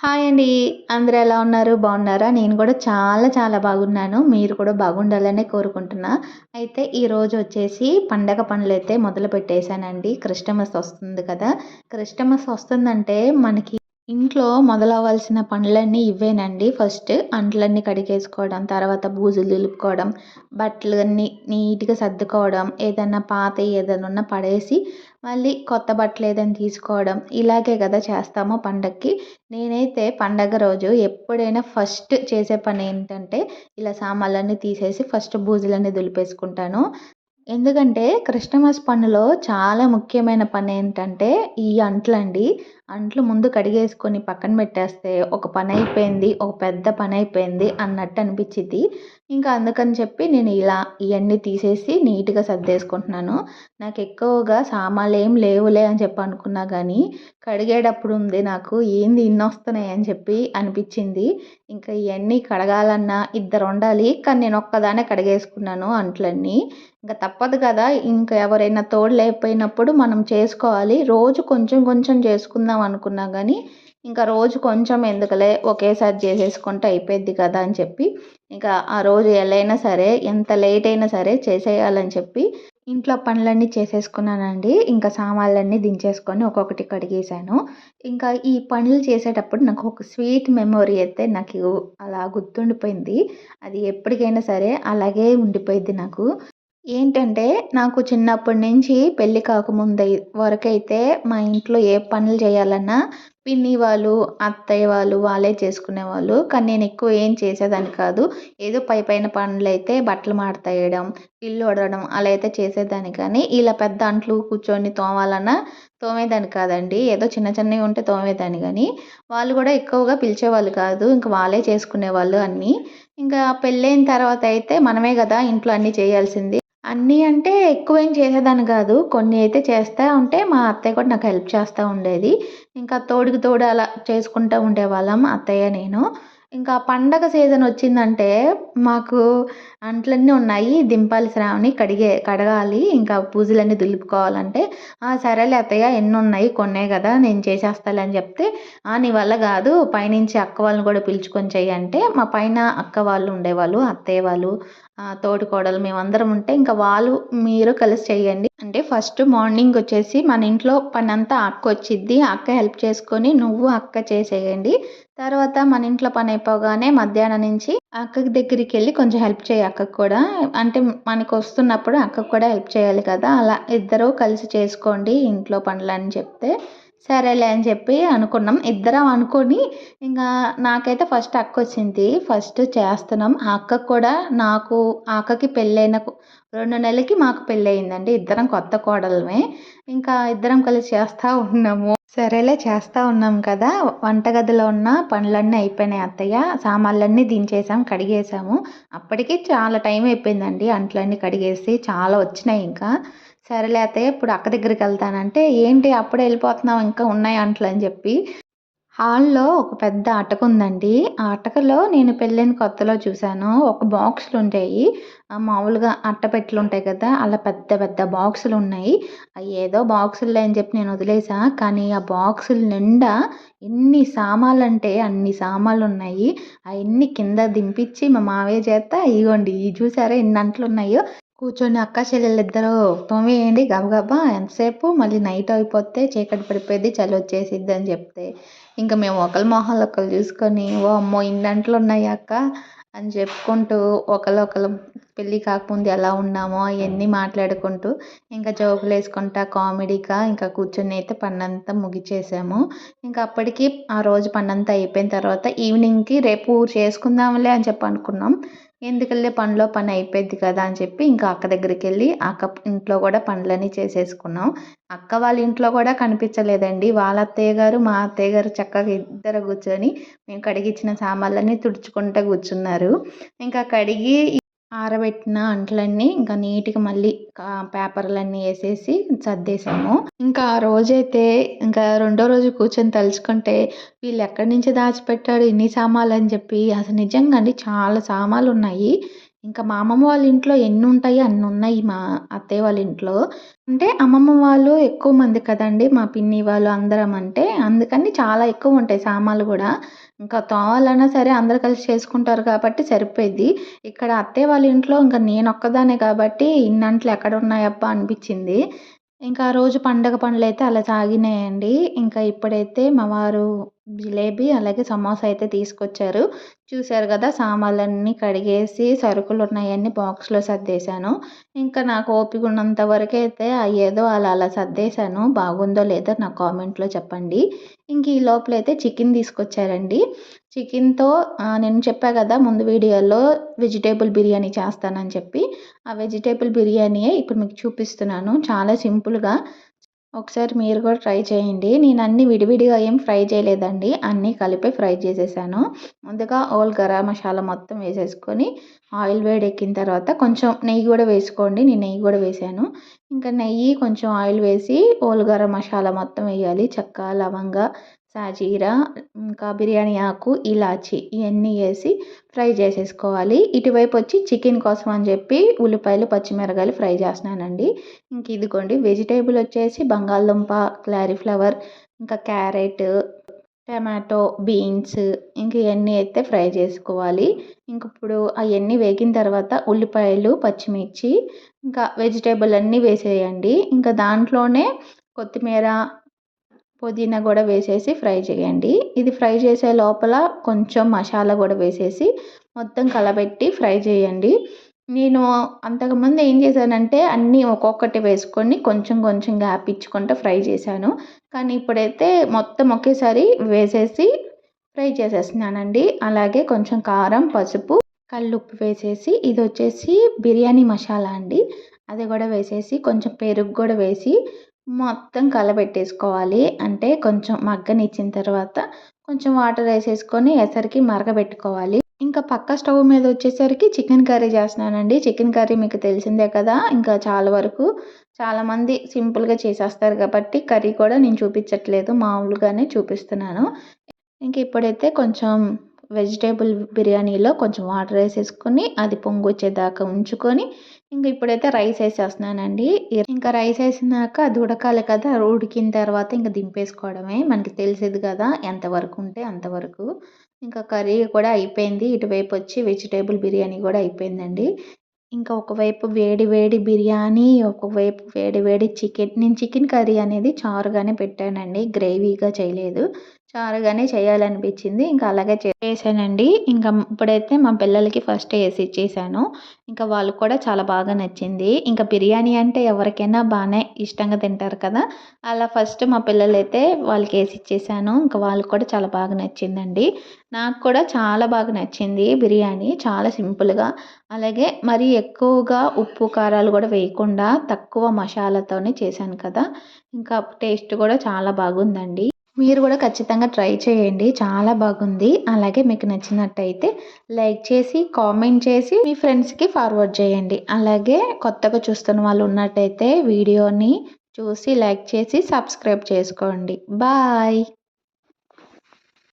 Hi అండి. అందరు ఎలా ఉన్నారు? బాగున్నారా? నేను కూడా చాలా చాలా బాగున్నాను. మీరు కూడా బాగుండాలనే కోరుకుంటున్నా. అయితే ఈరోజు వచ్చేసి పండగ పనులు అయితే మొదలు పెట్టేశానండి క్రిస్టమస్ వస్తుంది కదా. క్రిస్టమస్ వస్తుందంటే మనకి ఇంట్లో మొదలవ్వాల్సిన పనులన్నీ ఇవేనండి ఫస్ట్ అంట్లన్నీ కడిగేసుకోవడం తర్వాత బూజులు దులుపుకోవడం బట్టలు అన్నీ నీట్గా సర్దుకోవడం ఏదైనా పాత ఏదైనా ఉన్న పడేసి మళ్ళీ కొత్త బట్టలు ఏదైనా తీసుకోవడం ఇలాగే కదా చేస్తాము పండగకి నేనైతే పండగ రోజు ఎప్పుడైనా ఫస్ట్ చేసే పని ఏంటంటే ఇలా సామాన్లన్నీ తీసేసి ఫస్ట్ బూజులన్నీ దులిపేసుకుంటాను. ఎందుకంటే క్రిస్టమస్ పనిలో చాలా ముఖ్యమైన పని ఏంటంటే ఈ అంట్లండి. అంట్లు ముందు కడిగేసుకొని పక్కన పెట్టేస్తే ఒక పని అయిపోయింది ఒక పెద్ద పని అయిపోయింది అన్నట్టు అనిపించింది ఇంకా అందుకని చెప్పి నేను ఇలా ఇవన్నీ తీసేసి నీట్గా సర్దేసుకుంటున్నాను. నాకు ఎక్కువగా సామాన్లు ఏం లేవులే అని చెప్పి అనుకున్నా కానీ కడిగేటప్పుడు ఉంది నాకు ఏంది ఇన్ని వస్తున్నాయి అని చెప్పి అనిపించింది ఇంకా ఇవన్నీ కడగాలన్నా ఇద్దరు ఉండాలి కానీ నేను ఒక్కదానే కడిగేసుకున్నాను అంట్లన్నీ. ఇంకా తప్పదు కదా ఇంకా ఎవరైనా తోడు లేకపోయినప్పుడు మనం చేసుకోవాలి. రోజు కొంచెం కొంచెం చేసుకుందాం అనుకున్నా కానీ ఇంకా రోజు కొంచెం ఎందుకులే ఒకేసారి చేసేసుకుంటే అయిపోద్ది కదా అని చెప్పి ఇంకా ఆ రోజు ఎలా అయినా సరే ఎంత లేట్ అయినా సరే చేసేయాలని చెప్పి ఇంట్లో పనులన్నీ చేసేసుకున్నానండి. ఇంకా సామాన్లన్నీ దించేసుకొని ఒక్కొక్కటి కడిగేసాను ఇంకా ఈ పనులు చేసేటప్పుడు నాకు ఒక స్వీట్ మెమొరీ అయితే నాకు అలా గుర్తుండిపోయింది. అది ఎప్పటికైనా సరే అలాగే ఉండిపోయింది నాకు. ఏంటంటే నాకు చిన్నప్పటి నుంచి పెళ్ళి కాకముందై వరకైతే మా ఇంట్లో ఏ పనులు చేయాలన్నా పిన్ని వాళ్ళు అత్తయ్య వాళ్ళు వాళ్ళే చేసుకునేవాళ్ళు. కానీ నేను ఎక్కువ ఏం చేసేదాన్ని కాదు. ఏదో పై పైన పనులు అయితే బట్టలు మాడతేయడం ఇల్లు వడవడం అలా అయితే చేసేదాన్ని. కానీ ఇలా పెద్ద అంట్లు కూర్చొని తోమాలన్నా తోమేదాన్ని కాదండి. ఏదో చిన్న చిన్నవి ఉంటే తోమేదాన్ని. కానీ వాళ్ళు కూడా ఎక్కువగా పిలిచేవాళ్ళు కాదు. ఇంకా వాళ్ళే చేసుకునేవాళ్ళు అన్నీ. ఇంకా పెళ్ళైన తర్వాత అయితే మనమే కదా ఇంట్లో అన్నీ చేయాల్సింది. అన్నీ అంటే ఎక్కువ ఏం చేసేదాన్ని కాదు. కొన్ని అయితే చేస్తూ ఉంటే మా అత్తయ్య కూడా నాకు హెల్ప్ చేస్తూ ఉండేది. ఇంకా తోడుకి తోడు అలా చేసుకుంటూ ఉండేవాళ్ళం అత్తయ్య నేను. ఇంకా పండగ సీజన్ వచ్చిందంటే మాకు అంట్లన్నీ ఉన్నాయి. దింపాలి శ్రావణి కడిగే కడగాలి. ఇంకా పూజలన్నీ దులుపుకోవాలంటే సరేలే అత్తయ్య ఎన్ని ఉన్నాయి కొన్నే కదా నేను చేసేస్తాలే అని చెప్తే నీ వల్ల కాదు పైనుంచి అక్క వాళ్ళని కూడా పిలుచుకొని చెయ్యి అంటే మా పైన అక్క వాళ్ళు ఉండేవాళ్ళు అత్తయ్య వాళ్ళు తోటి మేమందరం ఉంటే ఇంకా వాళ్ళు మీరు కలిసి చేయండి అంటే ఫస్ట్ మార్నింగ్ వచ్చేసి మన ఇంట్లో పని అంతా అక్క వచ్చిద్ది అక్క హెల్ప్ చేసుకొని నువ్వు అక్క చేసేయండి. తర్వాత మన ఇంట్లో పని అయిపోగానే మధ్యాహ్నం నుంచి అక్కకి దగ్గరికి వెళ్ళి కొంచెం హెల్ప్ చేయి అక్కకు కూడా. అంటే మనకు వస్తున్నప్పుడు అక్కకు కూడా హెల్ప్ చేయాలి కదా. అలా ఇద్దరు కలిసి చేసుకోండి ఇంట్లో పనులని చెప్తే. సరేలే అని చెప్పి అనుకున్నాం. ఇద్దరం అనుకొని ఇంకా నాకైతే ఫస్ట్ అక్క వచ్చింది. ఫస్ట్ చేస్తున్నాం. ఆ అక్కకు కూడా నాకు ఆ అక్కకి పెళ్ళైన రెండు నెలలకి మాకు పెళ్ళయిందండి. ఇద్దరం కొత్త కోడలమే. ఇంకా ఇద్దరం కలిసి చేస్తూ ఉన్నాము. సరేలే చేస్తూ ఉన్నాం కదా. వంటగదిలో ఉన్న పనులన్నీ అయిపోయినాయి అత్తయ్య. సామాన్లన్నీ దించేసాం కడిగేసాము అప్పటికి చాలా టైం అయిపోయిందండి. అంట్లన్నీ కడిగేసి చాలా వచ్చినాయి ఇంకా. సరేలే అత్తయ్య ఇప్పుడు అక్క దగ్గరికి వెళ్తానంటే ఏంటి అప్పుడే వెళ్ళిపోతున్నావు? ఇంకా ఉన్నాయి అంట్లు అని చెప్పి హాల్లో ఒక పెద్ద అటక ఉందండి ఆ అటకలో నేను పెళ్ళైన కొత్తలో చూశాను. ఒక బాక్సులు ఉంటాయి మామూలుగా అట్టపెట్టెలు ఉంటాయి కదా అలా పెద్ద పెద్ద బాక్సులు ఉన్నాయి అవి ఏదో బాక్సులు అని చెప్పి నేను వదిలేసా. కానీ ఆ బాక్సుల నిండా ఎన్ని సామాన్లు అంటే అన్ని సామాన్లు ఉన్నాయి అవన్నీ కింద దింపించి మా మావయ్య చేత ఇగోండి ఇవి చూసారా ఎన్ని అంట్లు ఉన్నాయో కూర్చొని అక్క చెల్లెలు ఇద్దరు తోమేయండి గబగబా ఎంతసేపు? మళ్ళీ నైట్ అయిపోతే చీకటి పడిపోయింది చలి వచ్చేసిద్ది అని చెప్తే. ఇంకా మేము ఒకరి మొహాలు ఒకరు చూసుకొని ఓ అమ్మో ఇన్ని ఉన్నాయి అక్క అని చెప్పుకుంటూ ఒకరు పెళ్ళి కాకముందు ఎలా ఉన్నామో అవన్నీ మాట్లాడుకుంటూ ఇంకా జోకులు వేసుకుంటా కామెడీగా ఇంకా కూర్చొని అయితే పన్నంతా ముగిచేసాము. ఇంకా అప్పటికి ఆ రోజు పన్నంతా అయిపోయిన తర్వాత ఈవినింగ్కి రేపు చేసుకుందాంలే అని చెప్పి అనుకున్నాం ఎందుకెళ్ళే పనిలో పని అయిపోయింది కదా అని చెప్పి ఇంకా అక్క దగ్గరికి వెళ్ళి అక్క ఇంట్లో కూడా పనులన్నీ చేసేసుకున్నాం. అక్క వాళ్ళ ఇంట్లో కూడా కనిపించలేదండి. వాళ్ళ అత్తయ్య గారు మా అత్తయ్య గారు చక్కగా ఇద్దరు కూర్చొని మేము కడిగిచ్చిన సామాన్లన్నీ తుడుచుకుంటూ కూర్చున్నారు. ఇంకా కడిగి ఆరబెట్టిన అంట్లన్నీ ఇంకా నీట్గా మళ్ళీ పేపర్లన్నీ వేసేసి సర్దేశాము ఇంకా ఆ రోజైతే ఇంకా రెండో రోజు కూర్చొని తలుచుకుంటే వీళ్ళు ఎక్కడి నుంచి దాచిపెట్టాడు ఇన్ని సామాన్లు అని చెప్పి అసలు నిజంగా అండి చాలా సామాన్లు ఉన్నాయి. ఇంకా మా అమ్మమ్మ వాళ్ళ ఇంట్లో ఎన్ని ఉంటాయి అన్ని ఉన్నాయి మా అత్తయ్య వాళ్ళ ఇంట్లో. అంటే అమ్మమ్మ వాళ్ళు ఎక్కువ మంది కదండి మా పిన్ని వాళ్ళు అందరం అంటే. అందుకని చాలా ఎక్కువ ఉంటాయి సామాన్లు కూడా. ఇంకా తోవాలన్నా సరే అందరు కలిసి చేసుకుంటారు కాబట్టి సరిపోయింది ఇక్కడ అత్తయ్య వాళ్ళ ఇంట్లో ఇంకా నేను ఒక్కదానే కాబట్టి ఇన్నంట్లు ఎక్కడ ఉన్నాయబ్బా అనిపించింది. ఇంకా ఆ రోజు పండగ పనులైతే అలా సాగినాయండి. ఇంకా ఇప్పుడైతే మా వారు జిలేబీ అలాగే సమోసా అయితే తీసుకొచ్చారు. చూశారు కదా సామాన్లన్నీ కడిగేసి సరుకులు ఉన్నాయన్నీ బాక్స్లో సర్దేశాను. ఇంకా నాకు ఓపిక ఉన్నంత వరకు అయితే ఏదో అలా అలా సర్దేశాను. బాగుందో లేదో నా కామెంట్లో చెప్పండి. ఇంక ఈ లోపల అయితే చికెన్ తీసుకొచ్చారండి. చికెన్తో నేను చెప్పా కదా ముందు వీడియోలో వెజిటేబుల్ బిర్యానీ చేస్తానని చెప్పి. ఆ వెజిటేబుల్ బిర్యానీయే ఇప్పుడు మీకు చూపిస్తున్నాను. చాలా సింపుల్గా. ఒకసారి మీరు కూడా ట్రై చేయండి. నేను అన్ని విడివిడిగా ఏం ఫ్రై చేయలేదండి. అన్నీ కలిపి ఫ్రై చేసేసాను. ముందుగా ఓల్ గరం మసాలా మొత్తం వేసేసుకొని ఆయిల్ వేడెక్కిన తర్వాత కొంచెం నెయ్యి కూడా వేసుకోండి. నేను నెయ్యి కూడా వేసాను. ఇంకా నెయ్యి కొంచెం ఆయిల్ వేసి ఓల్ గరం మసాలా మొత్తం వేయాలి. చెక్క లవంగ సాజీరా ఇంకా బిర్యానీ ఆకు ఇలాచి ఇవన్నీ వేసి ఫ్రై చేసేసుకోవాలి. ఇటువైపు వచ్చి చికెన్ కోసం అని చెప్పి ఉల్లిపాయలు పచ్చిమిరకాయలు ఫ్రై చేస్తున్నానండి. ఇంక ఇదిగోండి వెజిటేబుల్ వచ్చేసి బంగాళదుంప క్లారీఫ్లవర్ ఇంకా క్యారెట్ టమాటో బీన్స్ ఇంక ఇవన్నీ అయితే ఫ్రై చేసుకోవాలి. ఇంక ఇప్పుడు అవన్నీ వేగిన తర్వాత ఉల్లిపాయలు పచ్చిమిర్చి ఇంకా వెజిటేబుల్ అన్నీ వేసేయండి. ఇంకా దాంట్లోనే కొత్తిమీర పుదీనా కూడా వేసేసి ఫ్రై చేయండి. ఇది ఫ్రై చేసే లోపల కొంచెం మసాలా కూడా వేసేసి మొత్తం కలబెట్టి ఫ్రై చేయండి. నేను అంతకుముందు ఏం చేశానంటే అన్నీ ఒక్కొక్కటి వేసుకొని కొంచెం కొంచెం గ్యాప్ ఇచ్చుకుంటూ ఫ్రై చేశాను. కానీ ఇప్పుడైతే మొత్తం ఒకేసారి వేసేసి ఫ్రై చేసేస్తున్నానండి. అలాగే కొంచెం కారం పసుపు కళ్ళుప్పు వేసేసి ఇది వచ్చేసి బిర్యానీ మసాలా అండి. అది కూడా వేసేసి కొంచెం పెరుగు కూడా వేసి మొత్తం కలబెట్టేసుకోవాలి. అంటే కొంచెం మగ్గనిచ్చిన తర్వాత కొంచెం వాటర్ వేసేసుకొని ఎసరికి మరగబెట్టుకోవాలి. ఇంకా పక్క స్టవ్ మీద వచ్చేసరికి చికెన్ కర్రీ చేస్తున్నానండి. చికెన్ కర్రీ మీకు తెలిసిందే కదా? ఇంకా చాలా వరకు చాలామంది సింపుల్గా చేసేస్తారు కాబట్టి కర్రీ కూడా నేను చూపించట్లేదు. మామూలుగానే చూపిస్తున్నాను. ఇంక ఇప్పుడైతే కొంచెం వెజిటేబుల్ బిర్యానీలో కొంచెం వాటర్ వేసేసుకొని అది పొంగు వచ్చేదాకా ఉంచుకొని ఇంక ఇప్పుడైతే రైస్ వేసేస్తున్నానండి. ఇంకా రైస్ వేసినాక అది ఉడకాలి కదా ఉడికిన తర్వాత ఇంకా దింపేసుకోవడమే. మనకి తెలిసేది కదా ఎంతవరకు ఉంటే అంతవరకు ఇంకా కర్రీ కూడా అయిపోయింది. ఇటువైపు వచ్చి వెజిటేబుల్ బిర్యానీ కూడా అయిపోయిందండి. ఇంకా ఒకవైపు వేడి వేడి బిర్యానీ ఒకవైపు వేడి వేడి చికెన్. నేను చికెన్ కర్రీ అనేది చారుగానే పెట్టానండి. గ్రేవీగా చేయలేదు. చారుగానే చేయాలనిపించింది. ఇంకా అలాగే చేసానండి ఇంకా ఇప్పుడైతే మా పిల్లలకి ఫస్ట్ వేసి ఇచ్చేసాను. ఇంకా వాళ్ళకి కూడా చాలా బాగా నచ్చింది. ఇంకా బిర్యానీ అంటే ఎవరికైనా బాగానే ఇష్టంగా తింటారు కదా. అలా ఫస్ట్ మా పిల్లలైతే వాళ్ళకి వేసి ఇచ్చేసాను. ఇంకా వాళ్ళకి కూడా చాలా బాగా నచ్చిందండి. నాకు కూడా చాలా బాగా నచ్చింది బిర్యానీ. చాలా సింపుల్గా. అలాగే మరి ఎక్కువగా ఉప్పు కారాలు కూడా వేయకుండా తక్కువ మసాలాతోనే చేశాను కదా. ఇంకా టేస్ట్ కూడా చాలా బాగుందండి. మీరు కూడా ఖచ్చితంగా ట్రై చేయండి. చాలా బాగుంది. అలాగే మీకు నచ్చినట్టయితే లైక్ చేసి కామెంట్ చేసి మీ ఫ్రెండ్స్కి ఫార్వర్డ్ చేయండి. అలాగే కొత్తగా చూస్తున్న వాళ్ళు ఉన్నట్టయితే వీడియోని చూసి లైక్ చేసి సబ్స్క్రైబ్ చేసుకోండి. బాయ్